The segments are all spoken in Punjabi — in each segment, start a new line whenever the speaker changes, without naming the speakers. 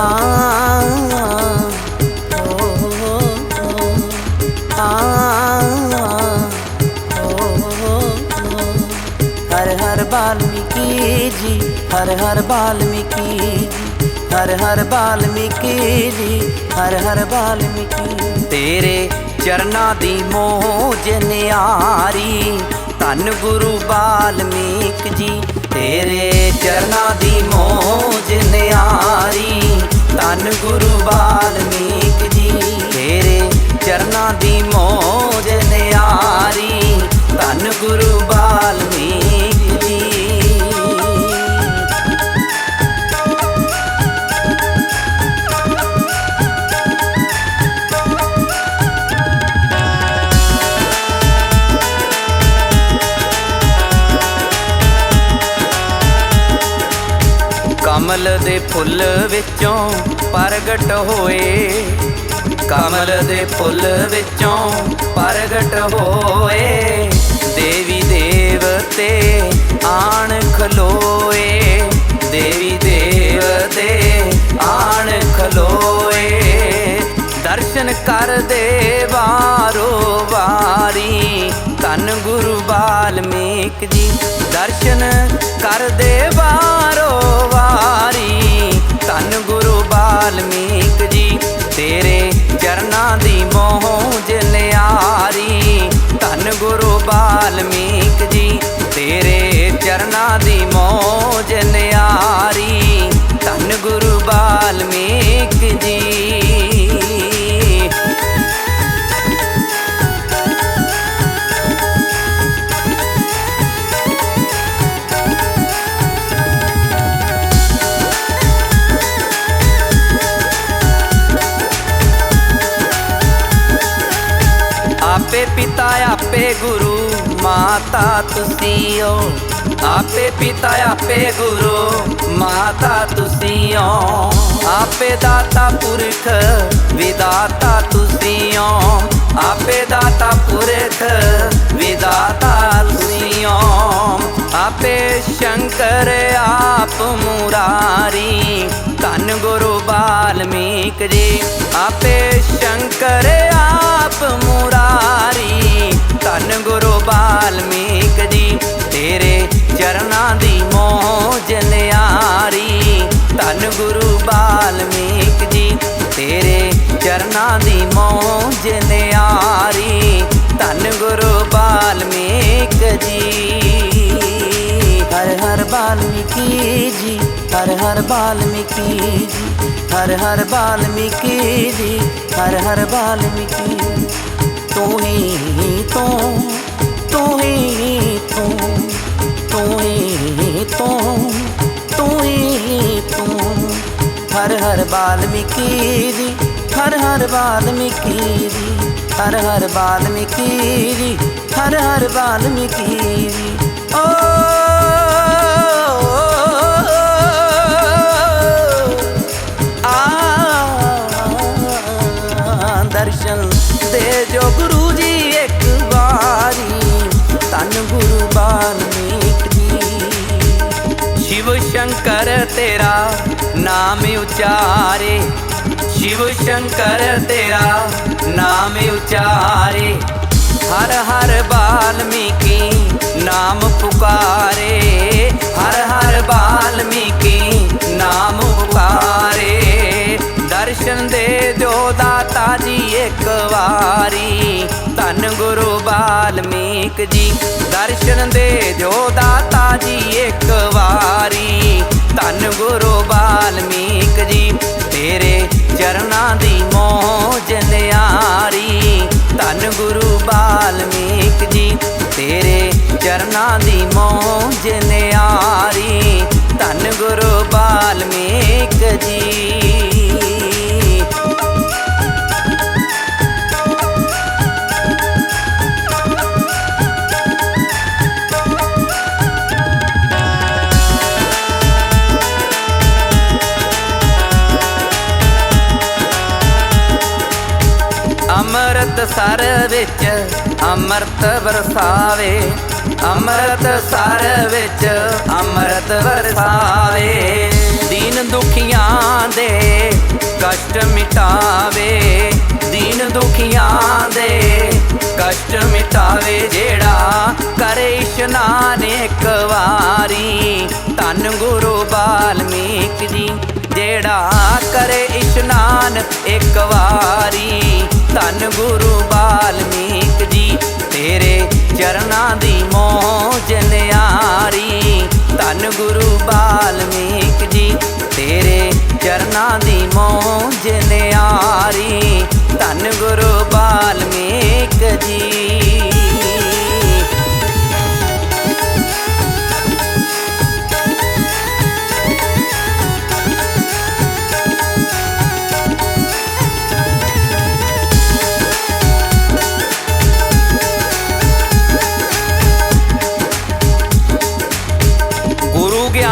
ਆ ਓ ਆ ਓ ਹਰ ਹਰ ਬਾਲਮੀਕੀ ਜੀ ਹਰ ਹਰ ਬਾਲਮੀਕੀ ਜੀ ਹਰ ਹਰ ਬਾਲਮੀਕੀ ਜੀ ਹਰ ਹਰ ਬਾਲਮੀਕੀ ਤੇਰੇ ਚਰਨਾਂ ਦੀ ਮੋਜ ਨਿਆਰੀ ਧੰਨ ਗੁਰੂ ਬਾਲਮੀਕ ਜੀ ਤੇਰੇ ਚਰਨਾਂ ਦੀ ਮੋਜ ਨਿਆਰੀ ਧੰਨ ਗੁਰੂ ਬਾਲਮੀਕ ਜੀ ਤੇਰੇ ਚਰਨਾਂ ਦੀ ਮੋਜ ਨਿਆਰੀ। ਧੰਨ ਗੁਰੂ ਬਾਲਮੀਕ ਕਮਲ ਦੇ ਫੁੱਲ ਵਿੱਚੋਂ ਪ੍ਰਗਟ ਹੋਏ। ਕਮਲ ਦੇ ਫੁੱਲ ਵਿੱਚੋਂ ਪ੍ਰਗਟ ਹੋਏ। ਦੇਵੀ ਦੇਵਤੇ ਆਣ ਖਲੋਏ। ਦੇਵੀ ਦੇਵਤੇ ਆਣ ਖਲੋਏ। ਦਰਸ਼ਨ ਕਰਦੇ ਵਾਰੋ ਵਾਰੀ। ਧੰਨ ਗੁਰੂ ਬਾਲਮੀਕ ਜੀ, ਦਰਸ਼ਨ ਕਰਦੇ ਬਾਲਮੀਕ ਆਪੇ ਪਿਤਾ ਆਪੇ ਗੁਰੂ, ਮਾਤਾ ਤੁਸੀਂ ਹੋ। ਆਪੇ ਪਿਤਾ ਆਪੇ ਗੁਰੂ, ਮਾਤਾ ਤੁਸੀਂ ਹੋ। ਆਪੇ ਦਾਤਾ ਪੁਰਖ, ਵਿਦਾਤਾ ਤੁਸੀਂ ਹੋ। ਆਪੇ ਦਾਤਾ ਪੁਰਖ, ਵਿਦਾਤਾ ਤੁਸੀਂ ਹੋ। ਆਪੇ ਸ਼ੰਕਰ ਆਪ ਮੁਰਾਰੀ ਬਾਲਮੀਕ ਜੀ ਆਪੇ ਸ਼ੰਕਰ, ਆਪ ਮੁਰਾਰੀ। ਧੰਨ ਗੁਰੂ ਬਾਲਮੀਕ ਜੀ, ਤੇਰੇ ਚਰਨਾਂ ਦੀ ਮੋਜ ਨਿਆਰੀ। ਧੰਨ ਗੁਰੂ ਬਾਲਮੀਕ ਜੀ, ਤੇਰੇ ਚਰਨਾਂ ਦੀ ਮੋਜ ਨਿਆਰੀ। ਧੰਨ ਗੁਰੂ ਬਾਲਮੀਕ ਜੀ। ਹਰ ਹਰ ਬਾਲਮੀਕੀ ਜੀ ਹਰ ਹਰ ਬਾਲਮੀਕੀ ਜੀ ਹਰ ਹਰ ਬਾਲਮੀਕੀ ਜੀ ਹਰ ਹਰ ਬਾਲਮੀਕੀ ਤੂੰ ਹੀ ਤੂੰ ਤੂੰ ਹੀ ਤੂੰ ਤੂੰ ਹੀ ਤੂੰ ਤੂੰ ਹੀ ਤੂੰ ਹਰ ਹਰ ਬਾਲਮੀਕੀ ਜੀ ਹਰ ਹਰ ਬਾਲਮੀਕੀ ਜੀ ਹਰ ਹਰ ਬਾਲਮੀਕੀ ਜੀ ਹਰ ਹਰ ਬਾਲਮੀਕੀ ਸ਼ੰਕਰ ਤੇਰਾ ਨਾਮ ਉਚਾਰੇ, ਸ਼ਿਵ ਸ਼ੰਕਰ ਤੇਰਾ ਨਾਮ ਉਚਾਰੇ। ਹਰ ਹਰ ਬਾਲਮੀਕੀ ਨਾਮ ਪੁਕਾਰੇ, ਹਰ ਹਰ ਬਾਲਮੀਕੀ ਨਾਮ ਪੁਕਾਰੇ। ਦਰਸ਼ਨ ਦੇ ਦਿਓ ਦਾਤਾ ਜੀ ਇੱਕ ਵਾਰੀ। ਧੰਨ ਗੁਰੂ ਬਾਲਮੀਕ ਜੀ। ਦਰਸ਼ਨ ਦੇ ਦਿਓ ਦਾਤਾ ਜੀ ਇੱਕ ਵਾਰੀ। ਧੰਨ ਗੁਰੂ ਬਾਲਮੀਕ ਜੀ, ਤੇਰੇ ਚਰਨਾਂ ਦੀ ਮੋਜ ਨਿਆਰੀ। ਧੰਨ ਗੁਰੂ ਬਾਲਮੀਕ ਜੀ, ਤੇਰੇ ਚਰਨਾਂ ਦੀ ਮੋਜ ਨਿਆਰੀ। ਧੰਨ ਗੁਰੂ ਬਾਲਮੀਕ ਜੀ। ਸਰ ਵਿੱਚ, ਅੰਮ੍ਰਿਤ ਵਰਸਾਵੇ। ਅੰਮ੍ਰਿਤ ਸਰ ਵਿੱਚ, ਅੰਮ੍ਰਿਤ ਵਰਸਾਵੇ। ਦੀਨ ਦੁਖੀਆਂ ਦੇ ਕਸ਼ਟ ਮਿਟਾਵੇ। ਦੀਨ ਦੁਖੀਆਂ ਦੇ ਕਸ਼ਟ ਮਿਟਾਵੇ, ਜਿਹੜਾ ਕਰੇ ਇਸ਼ਨਾਨ ਇੱਕ ਵਾਰੀ। ਧੰਨ ਗੁਰੂ ਬਾਲਮੀਕ ਜੀ, ਜਿਹੜਾ ਕਰੇ ਇਸ਼ਨਾਨ ਇੱਕ ਵਾਰੀ। ਧੰਨ ਗੁਰੂ ਬਾਲਮੀਕ ਜੀ, ਤੇਰੇ ਚਰਨਾਂ ਦੀ ਮੋਜ ਨਿਆਰੀ। ਧੰਨ ਗੁਰੂ ਬਾਲਮੀਕ ਜੀ, ਤੇਰੇ ਚਰਨਾਂ ਦੀ ਮੋਜ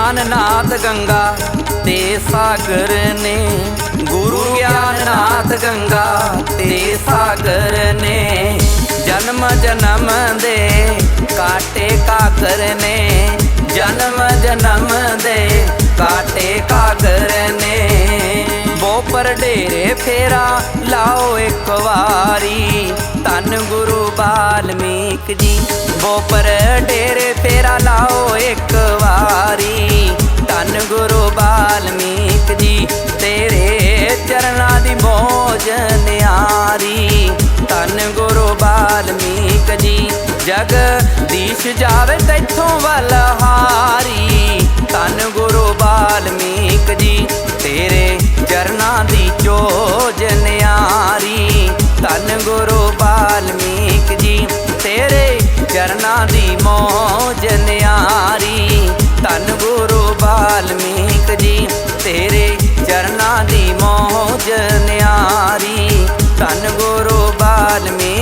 ਗੁਰੂ ਗਿਆਨਨਾਥ ਗੰਗਾ ਤੇ ਸਾਗਰ ਨੇ, ਗੁਰੂ ਗਿਆਨ ਨਾਥ ਗੰਗਾ ਤੇ ਸਾਗਰ ਨੇ, ਜਨਮ ਜਨਮ ਦੇ ਕਾਟੇ ਕਾਕਰ ਨੇ, ਜਨਮ ਜਨਮ ਦੇ ਕਾਟੇ ਕਾਕਰ ਨੇ। ਬੋਪਰ ਡੇਰੇ ਫੇਰਾ ਲਾਓ ਇੱਕ ਵਾਰੀ, ਧੰਨ ਗੁਰੂ ਬਾਲਮੀ ਬਾਲਮੀਕ ਜੀ। ਬੋਪਰ ਡੇਰੇ ਫੇਰਾ ਲਾਓ ਇੱਕ ਵਾਰੀ। ਧੰਨ ਗੁਰੂ ਬਾਲਮੀਕ ਜੀ, ਤੇਰੇ ਚਰਨਾਂ ਦੀ ਮੋਜ ਨਿਆਰੀ। ਧੰਨ ਗੁਰੂ ਬਾਲਮੀਕ ਜੀ, ਜਗ ਦੀਸ਼ ਜਾਵੇ ਤੈਥੋਂ ਵੱਲ ਹਾਰੀ ਧੰਨ ਗੁਰੂ ਬਾਲਮੀਕ ਜੀ, ਤੇਰੇ ਚਰਨਾਂ ਦੀ ਚੋਜ ਨਿਆਰੀ। ਚਰਨਾਂ ਦੀ ਮੋਜ